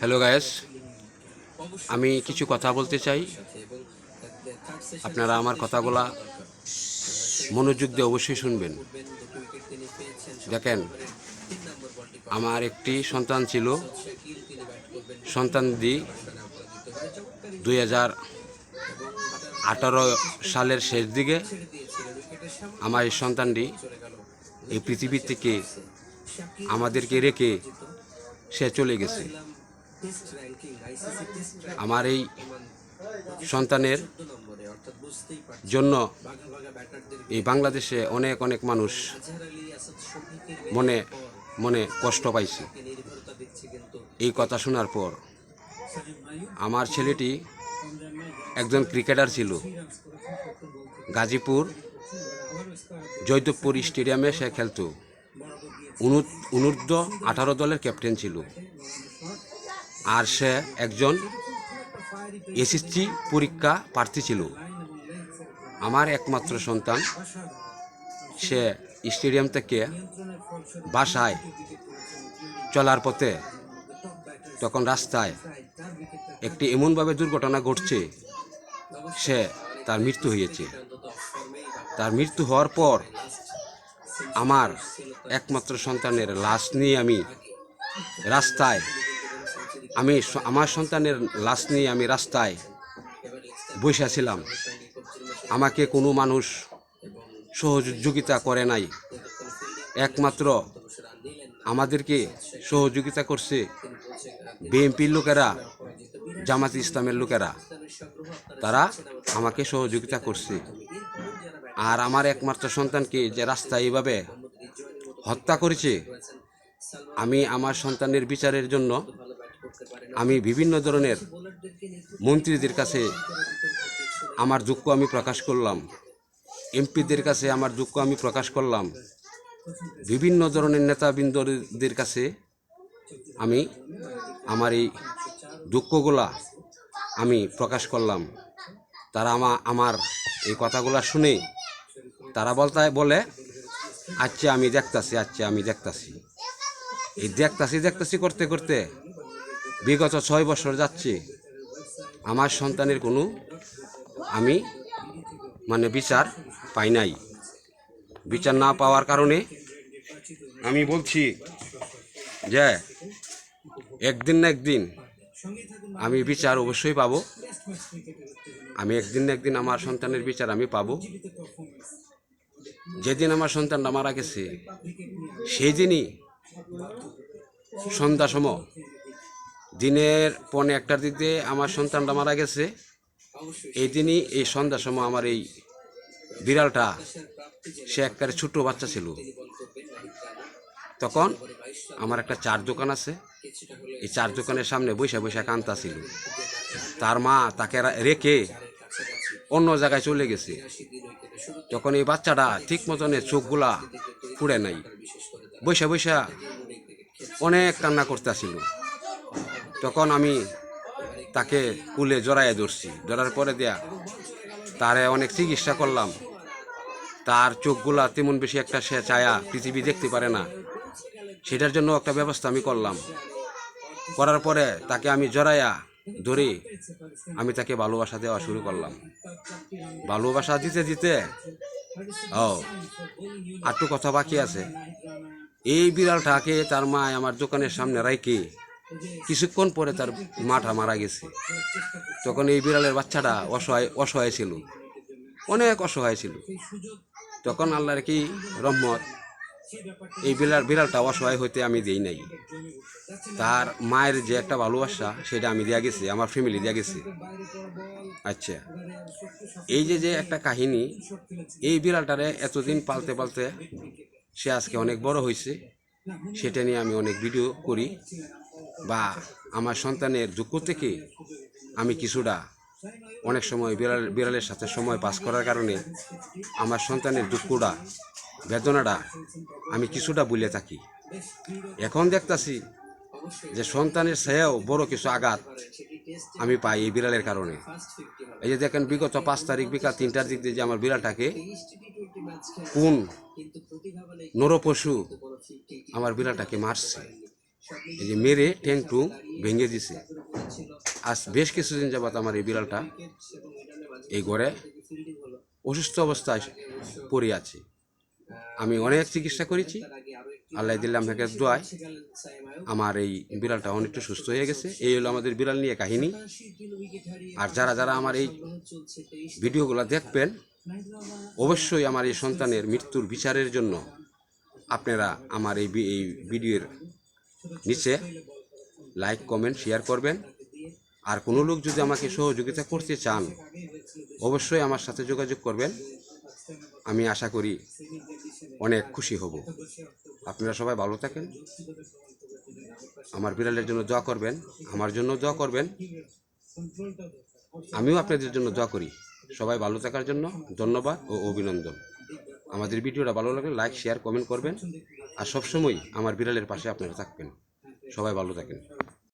Hello guys আমি কিছু কথা বলতে চাই। আপনারা আমার কথাগুলা মনোযোগ দিয়ে অবশ্যই শুনবেন। দেখেন, আমার একটি সন্তান ছিল। সন্তান দি দুই হাজার আঠারো সালের শেষ দিকে আমার এই সন্তানটি এই পৃথিবী থেকে আমাদেরকে রেখে সে চলে গেছে। আমার এই সন্তানের জন্য এই বাংলাদেশে অনেক অনেক মানুষ মনে মনে কষ্ট পাইছে। এই কথা শোনার পর আমার ছেলেটি একজন ক্রিকেটার ছিল। গাজীপুর, জয়দেবপুর স্টেডিয়ামে সে খেলতো। অনূর্ধ্ব আঠারো দলের ক্যাপ্টেন ছিল। আর সে একজন এসএসসি পরীক্ষা প্রার্থী ছিল। আমার একমাত্র সন্তান। সে স্টেডিয়াম থেকে বাসায় চলার পথে তখন রাস্তায় একটি এমনভাবে দুর্ঘটনা ঘটছে, সে তার মৃত্যু হয়েছে। তার মৃত্যু হওয়ার পর আমার একমাত্র সন্তানের লাশ নিয়ে আমি রাস্তায়, আমি আমার সন্তানের লাশ নিয়ে আমি রাস্তায় বসেছিলাম আমাকে কোনো মানুষ সহযোগিতা করে নাই। একমাত্র আমাদেরকে সহযোগিতা করছে বিএনপির লোকেরা, জামাত ইসলামের লোকেরা। তারা আমাকে সহযোগিতা করছে। আর আমার একমাত্র সন্তানকে যে রাস্তায় এইভাবে হত্যা করেছে। আমি আমার সন্তানের বিচারের জন্য আমি বিভিন্ন ধরনের মন্ত্রীদের কাছে আমার দুঃখ আমি প্রকাশ করলাম। এমপিদের কাছে আমার দুঃখ আমি প্রকাশ করলাম। বিভিন্ন ধরনের নেতাবৃন্দদের কাছে আমি আমার এই দুঃখগুলা আমি প্রকাশ করলাম। তারা আমা, আমার এই কথাগুলা শুনে তারা বলতে বলে আচ্ছা আমি দেখতাছি আচ্ছা আমি দেখতাছি। এই দেখতাছি দেখতাছি করতে করতে। বিগত ছয় বছর যাচ্ছে। আমার সন্তানের কোনো আমি মানে বিচার পাই নাই। বিচার না পাওয়ার কারণে আমি বলছি যে, একদিন না একদিন আমি বিচার অবশ্যই পাবো। আমি একদিন না একদিন আমার সন্তানের বিচার আমি পাবো। যেদিন আমার সন্তানটা মারা গেছে সেই দিনই সন্ধ্যা সম, দিনের পনে একটার দিক দিয়ে আমার সন্তানটা মারা গেছে এই দিনই এই সন্ধ্যার সময় আমার এই বিড়ালটা, সে একবারে ছোট বাচ্চা ছিল। তখন আমার একটা চার দোকান আছে, এই চার দোকানের সামনে বৈশা বৈশা কান্তা ছিল। তার মা তাকে রেখে অন্য জায়গায় চলে গেছে। তখন এই বাচ্চাটা ঠিক মতনের চোখগুলা পুড়ে নাই বৈশা বৈশা অনেক কান্না করতেছিল। তখন আমি তাকে কুলে জড়াইয়ে ধরছি। ধরার পরে দেয়া তারে অনেক চিকিৎসা করলাম। তার চোখগুলা তেমন বেশি একটা সে ছায়া পৃথিবী দেখতে পারে না। সেটার জন্য একটা ব্যবস্থা আমি করলাম। করার পরে তাকে আমি জড়াইয়া ধরে আমি তাকে ভালোবাসা দেওয়া শুরু করলাম। ভালোবাসা দিতে দিতে ও আটটু কথা বাকি আছে। এই বিড়ালটাকে তার মা আমার দোকানের সামনে রাইকে কিছুক্ষণ পরে তার মাটা মারা গেছে। তখন এই বিড়ালের বাচ্চাটা অসহায় অসহায় ছিল। অনেক অসহায় ছিল। তখন আল্লাহর কি রহমত এই বিড়াল, বিড়ালটা অসহায় হইতে আমি দিই নাই। তার মায়ের যে একটা ভালোবাসা, সেটা আমি দেয়া গেছি, আমার ফ্যামিলি দেয়া গেছি। আচ্ছা এই যে যে একটা কাহিনী, এই বিড়ালটারে এতদিন পালতে পালতে সে আজকে অনেক বড় হয়েছে সেটা নিয়ে আমি অনেক ভিডিও করি। বা আমার সন্তানের দুঃখ থেকে আমি কিছুটা অনেক সময় বিড়াল, বিড়ালের সাথে সময় পাস করার কারণে আমার সন্তানের দুঃখটা বেদনাটা আমি কিছুটা বলে থাকি। এখন দেখতাছি যে সন্তানের সেও বড় কিছু আঘাত আমি পাই এই বিড়ালের কারণে। এই যে দেখেন বিগত পাঁচ তারিখ বিকাল তিনটার দিক দিয়ে যে আমার বিড়ালটাকে কোন নরপশু আমার বিড়ালটাকে মারছে, এই যে মেরে ট্যাং টু ভেঙে দিছে। আজ বেশ কিছুদিন যাবত আমার এই বিড়ালটা এই ঘরে অসুস্থ অবস্থায় পড়ে আছে। আমি অনেক চিকিৎসা করেছি। আল্লাহ দিল্লাম থেকে দোয়ায়। আমার এই বিড়ালটা অনেকটা সুস্থ হয়ে গেছে। এই হলো আমাদের বিড়াল নিয়ে কাহিনী। আর যারা যারা আমার এই ভিডিওগুলো দেখবেন, অবশ্যই আমার এই সন্তানের মৃত্যুর বিচারের জন্য আপনারা আমার এই এই ভিডিওর নিচে লাইক, কমেন্ট, শেয়ার করবেন। আর কোনো লোক যদি আমাকে সহযোগিতা করতে চান, অবশ্যই আমার সাথে যোগাযোগ করবেন। আমি আশা করি অনেক খুশি হব। আপনারা সবাই ভালো থাকেন। আমার বিড়ালের জন্য দোয়া করবেন। আমার জন্য দোয়া করবেন। আমিও আপনাদের জন্য দোয়া করি। সবাই ভালো থাকার জন্য ধন্যবাদ ও অভিনন্দন। আমাদের ভিডিওটা ভালো লাগলে লাইক শেয়ার কমেন্ট করবেন। আর সবসময় আমার বিড়ালের পাশে আপনারা থাকবেন। সবাই ভালো থাকেন।